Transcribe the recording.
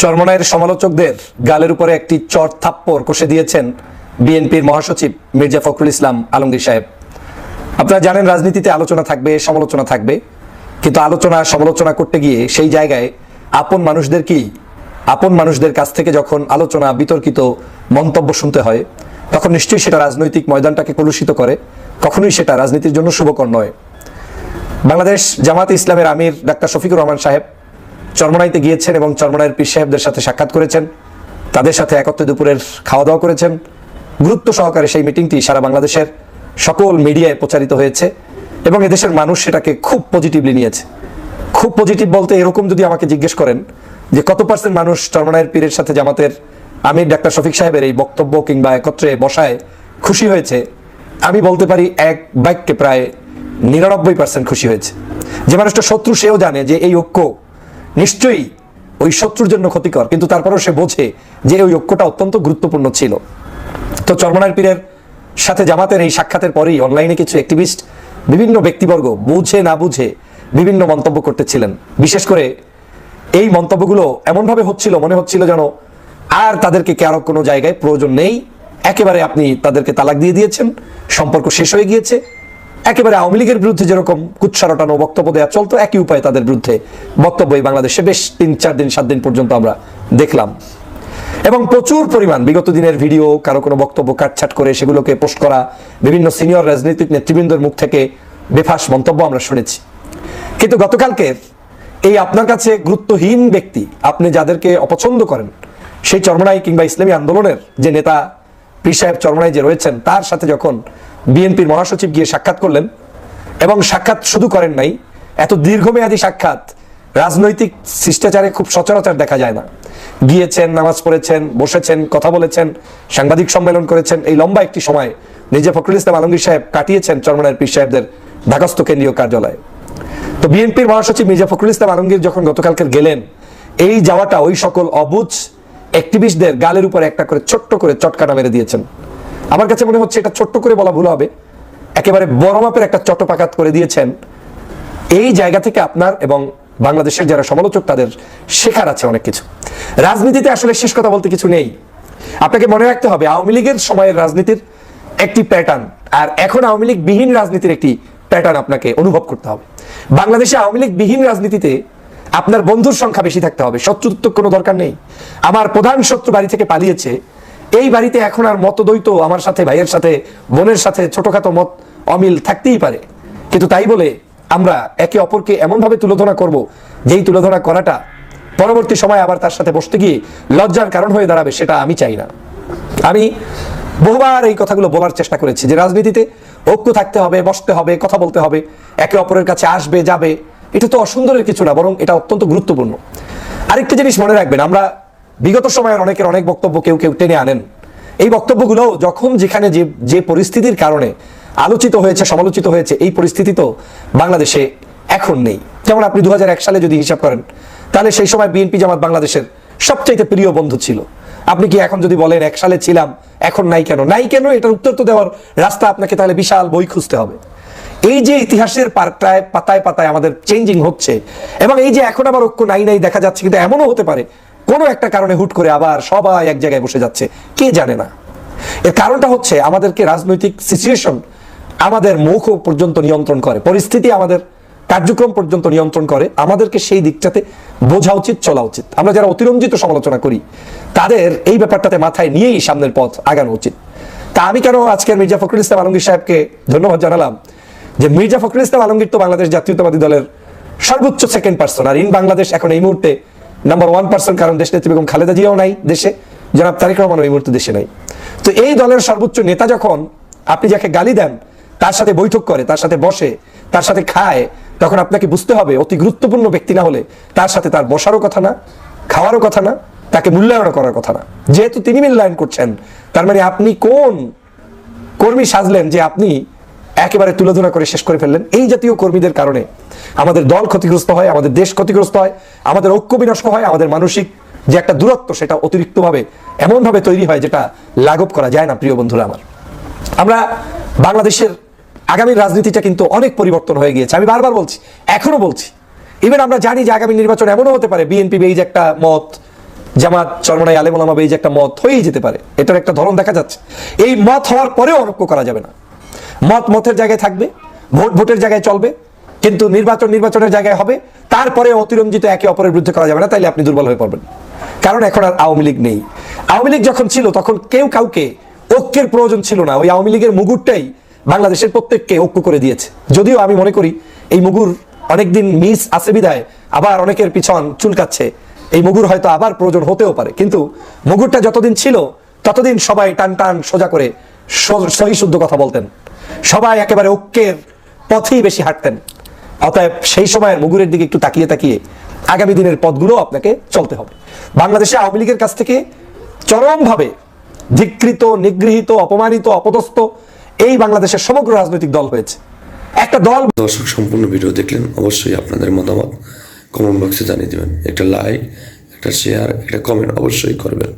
চরমনায়ের সমালোচকদের গালের উপরে একটি চট থাপ্পড় কষে দিয়েছেন বিএনপির মহাসচিব মির্জা ফখরুল ইসলাম আলমগীর সাহেব। আপনারা জানেন রাজনীতিতে আলোচনা থাকবে, সমালোচনা থাকবে। কিন্তু আলোচনা, সমালোচনা করতে গিয়ে সেই জায়গায় আপন মানুষদের কি? আপন মানুষদের কাছ থেকে যখন আলোচনা, বিতর্কিত মন্তব্য শুনতে হয়, তখন নিশ্চয়ই সেটা রাজনৈতিক ময়দানটাকে কলুষিত করে। কখনোই সেটা রাজনীতির জন্য শুভকর নয়। বাংলাদেশ জামাত ইসলামের আমির ডাক্তার শফিকুর রহমান সাহেব চরমনাইতে গিয়েছেন এবং চরমনাইয়ের পীর সাহেবদের সাথে সাক্ষাৎ করেছেন। তাদের সাথে একত্রে দুপুরের খাওয়া দাওয়া করেছেন। গুরুত্ব সহকারে সেই মিটিংটি সারা বাংলাদেশের সকল মিডিয়ায় প্রচারিত হয়েছে এবং এদেশের মানুষ সেটাকে খুব পজিটিভলি নিয়েছে। খুব পজিটিভ বলতে এরকম যদি আমাকে জিজ্ঞেস করেন যে কত পার্সেন্ট মানুষ চরমনাইয়ের পীরের সাথে জামাতের আমির ডাক্তার শফিক সাহেবের এই বক্তব্য কিংবা একত্রে বসায় খুশি হয়েছে, আমি বলতে পারি এক বাক্যে প্রায় নিরানব্বই পার্সেন্ট খুশি হয়েছে। যে মানুষটা শত্রু সেও জানে যে এই ঐক্য নিশ্চয়ই ওই শত্রুর জন্য ক্ষতিকর, কিন্তু তারপরেও সে বোঝে যে ওই ঐক্যটা অত্যন্ত গুরুত্বপূর্ণ ছিল। তো চরমনার পীরের সাথে জামাতের এই সাক্ষাতের পরেই অনলাইনে কিছু অ্যাক্টিভিস্ট বিভিন্ন ব্যক্তিবর্গ বুঝে না বুঝে বিভিন্ন মন্তব্য করতেছিলেন। বিশেষ করে এই মন্তব্যগুলো এমনভাবে হচ্ছিল, মনে হচ্ছিল যেন আর তাদেরকে কারও কোনো জায়গায় প্রয়োজন নেই? একেবারে আপনি তাদেরকে তালাক দিয়ে দিয়েছেন, সম্পর্ক শেষ হয়ে গিয়েছে। একেবারে আওয়ামী লীগের বিরুদ্ধে যেরকম কুৎসারটানো বক্তব্য দেওয়া চলতো, একই উপায়ে তাদের বিরুদ্ধে বক্তব্য বাংলাদেশে বেশ তিন, চার দিন, সাত দিন পর্যন্ত আমরা দেখলাম। এবং প্রচুর পরিমাণ, বিগত দিনের ভিডিও, কারও কোনো বক্তব্য কাটছাট করে সেগুলোকে পোস্ট করা, বিভিন্ন সিনিয়র রাজনৈতিক নেতৃবৃন্দের মুখ থেকে বেফাস মন্তব্য আমরা শুনেছি। কিন্তু গতকালকের এই আপনার কাছে গুরুত্বহীন ব্যক্তি, আপনি যাদেরকে অপছন্দ করেন, সেই চরমনাই কিংবা ইসলামী আন্দোলনের যে নেতা, পীর সাহেব চরমনাই যে রয়েছেন, তার সাথে যখন বিএনপির মহাসচিব গিয়ে সাক্ষাৎ করলেন এবং সাক্ষাৎ শুধু করেন নাই, এত দীর্ঘমেয়াদী সাক্ষাৎ রাজনৈতিক শিষ্টাচারে খুব সচরাচর দেখা যায় না। গিয়েছেন, নামাজ পড়েছেন, বসেছেন, কথা বলেছেন, সাংবাদিক সম্মেলন করেছেন, এই লম্বা একটি সময় নিজে ফখরুল ইসলাম আলমগীর সাহেব কাটিয়েছেন চরমনায়ের পীর সাহেবদের ঢাকাস্থ কেন্দ্রীয় কার্যালয়ে। তো বিএনপির মহাসচিব মির্জা ফখরুল ইসলাম আলমগীর যখন গতকালকে গেলেন, এই যাওয়াটা ওই সকল অবুজ অ্যাক্টিভিস্টদের গালের উপরে একটা করে ছোট্ট করে চটকাটা মেরে দিয়েছেন। আমার কাছে মনে হচ্ছে এটা ছোট্ট করে বলা ভুল হবে। একেবারে বড় মাপের একটা চটপাকাত করে দিয়েছেন। এই জায়গা থেকে আপনার এবং বাংলাদেশের যারা সমালোচক, তাদের শেখার আছে অনেক কিছু। রাজনীতিতে আসলে শেষ কথা বলতে কিছু নেই। আপনাকে মনে রাখতে হবে, আওয়ামী লীগের সময়ের রাজনীতির একটি প্যাটার্ন আর এখন আওয়ামী লীগ বিহীন রাজনীতির একটি প্যাটার্ন আপনাকে অনুভব করতে হবে। বাংলাদেশে আওয়ামী লীগ বিহীন রাজনীতিতে আপনার বন্ধুর সংখ্যা বেশি থাকতে হবে। শত্রুত্ব কোনো দরকার নেই। আমার প্রধান শত্রু বাড়ি থেকে পালিয়েছে এই বাড়িতে এখন আর মতদ্বৈত আমার সাথে, ভাইয়ের সাথে, বোনের সাথে ছোটখাটো মত অমিল থাকতেই পারে। কিন্তু তাই বলে আমরা একে অপরকে এমনভাবে তুলোধনা করব, যেই তুলোধনা করাটা পরবর্তী সময় আবার তার সাথে বসতে গিয়ে লজ্জার কারণ হয়ে দাঁড়াবে, সেটা আমি চাই না। আমি বহুবার এই কথাগুলো বলার চেষ্টা করেছি যে রাজনীতিতে ঐক্য থাকতে হবে, বসতে হবে, কথা বলতে হবে, একে অপরের কাছে আসবে, যাবে, এটা তো অসুন্দরের কিছু না, বরং এটা অত্যন্ত গুরুত্বপূর্ণ। আরেকটা জিনিস মনে রাখবেন, আমরা বিগত সময়ের অনেকের অনেক বক্তব্য কেউ কেউ টেনে আনেন। এই বক্তব্যগুলো যখন যেখানে যে যে পরিস্থিতির কারণে আলোচিত হয়েছে, সমালোচিত হয়েছে, এই পরিস্থিতি তো বাংলাদেশে এখন নেই। যেমন আপনি দু সালে যদি হিসাব করেন, তাহলে সেই সময় বিএনপি জামাত বাংলাদেশের সবচাইতে প্রিয় বন্ধু ছিল। আপনি কি এখন যদি বলেন, এক সালে ছিলাম, এখন নাই কেন? নাই কেন? এটার উত্তর তো দেওয়ার রাস্তা আপনাকে তাহলে বিশাল বই খুঁজতে হবে। এই যে ইতিহাসের পাতায় পাতায় আমাদের চেঞ্জিং হচ্ছে, এবং এই যে এখন আবার ঐক্য নাই নাই দেখা যাচ্ছে, কিন্তু এমনও হতে পারে কোনো একটা কারণে হুট করে আবার সবাই এক জায়গায় বসে যাচ্ছে। কে জানে না? এর কারণটা হচ্ছে আমাদেরকে রাজনৈতিক সিচুয়েশন আমাদের মুখ পর্যন্ত নিয়ন্ত্রণ করে, পরিস্থিতি আমাদের কার্যক্রম পর্যন্ত নিয়ন্ত্রণ করে। আমাদেরকে সেই দিকটাতে বোঝা উচিত, চলা উচিত। আমরা যারা অতিরঞ্জিত সমালোচনা করি, তাদের এই ব্যাপারটাতে মাথায় নিয়েই সামনের পথ আগানো উচিত। তা আমি কেন আজকের মির্জা ফখরুল ইসলাম আলমগীর সাহেবকে ধন্যবাদ জানালাম? যে মির্জা ফখরুল ইসলাম আলমগীর তো বাংলাদেশ জাতীয়তাবাদী দলের সর্বোচ্চ সেকেন্ড পার্সন আর ইন বাংলাদেশ এখন এই মুহূর্তে নাম্বার ওয়ান পার্সন কারণ দেশ নেত্রী বেগম খালেদা জিয়াও নাই দেশে। জনাব তারেক রহমান এই মুহূর্তে দেশে নাই। তো এই দলের সর্বোচ্চ নেতা যখন আপনি যাকে গালি দেন, তার সাথে বৈঠক করে, তার সাথে বসে, তার সাথে খায়, তখন আপনাকে বুঝতে হবে অতি গুরুত্বপূর্ণ ব্যক্তি না হলে তার সাথে তার বসারও কথা না, খাওয়ারও কথা না, তাকে মূল্যায়ন করার কথা না। যেহেতু তিনি মূল্যায়ন করছেন, তার মানে আপনি কোন কর্মী সাজলেন যে আপনি একেবারে তুলোধনা করে শেষ করে ফেললেন। এই জাতীয় কর্মীদের কারণে আমাদের দল ক্ষতিগ্রস্ত হয়, আমাদের দেশ ক্ষতিগ্রস্ত হয়, আমাদের ঐক্য বিনষ্ট হয়, আমাদের মানসিক যে একটা দূরত্ব সেটা অতিরিক্তভাবে এমনভাবে তৈরি হয় যেটা লাঘব করা যায় না, প্রিয় বন্ধুরা আমার। আমরা বাংলাদেশের আগামী রাজনীতিটা কিন্তু অনেক পরিবর্তন হয়ে গিয়েছে। আমি বারবার বলছি এখনও বলছি। ইভেন আমরা জানি যে আগামী নির্বাচন এমনও হতে পারে, বিএনপি বেইজ একটা মত, জামাত চরমনাই এই যে একটা মত হয়েই যেতে পারে। এটার একটা ধরন দেখা যাচ্ছে। এই মত হওয়ার পরেও অনক্য করা যাবে না। মত মতের জায়গায় থাকবে, ভোট ভোটের জায়গায় চলবে, কিন্তু নির্বাচন নির্বাচনের জায়গায় হবে, তারপরে অতিরঞ্জিত একে অপরের বিরুদ্ধে করা যাবে না, তাইলে আপনি দুর্বল হয়ে পড়বেন। কারণ এখন আর আওয়ামী লীগ নেই। আওয়ামী লীগ যখন ছিল, তখন কেউ কাউকে ঐক্যের প্রয়োজন ছিল না। ওই আওয়ামী লীগের মুগুরটাই বাংলাদেশের প্রত্যেককে ঐক্য করে দিয়েছে। যদিও আমি মনে করি, এই মুগুর অনেকদিন মিস আছে বিদায় আবার অনেকের পিছন চুলকাচ্ছে। এই মুগুর হয়তো আবার প্রয়োজন হতেও পারে, কিন্তু মুগুরটা যতদিন ছিল, ততদিন সবাই টান টান সোজা করে সহি শুদ্ধ কথা বলতেন। সবাই একেবারে ঐক্যের পথেই বেশি হাঁটতেন। অতএব সেই সময়ের মুগুরের দিকে একটু তাকিয়ে তাকিয়ে আগামী দিনের পথগুলো আপনাকে চলতে হবে। বাংলাদেশে আওয়ামী লীগের কাছ থেকে চরমভাবে ধিকৃত, নিগৃহীত, অপমানিত, অপদস্থ এই বাংলাদেশের সমগ্র রাজনৈতিক দল হয়েছে। একটা দল দর্শক সম্পূর্ণ ভিডিও দেখলেন, অবশ্যই আপনাদের মতামত কমেন্ট বক্সে জানিয়ে দেবেন। একটা লাইক একটা শেয়ার একটা কমেন্ট অবশ্যই করবেন।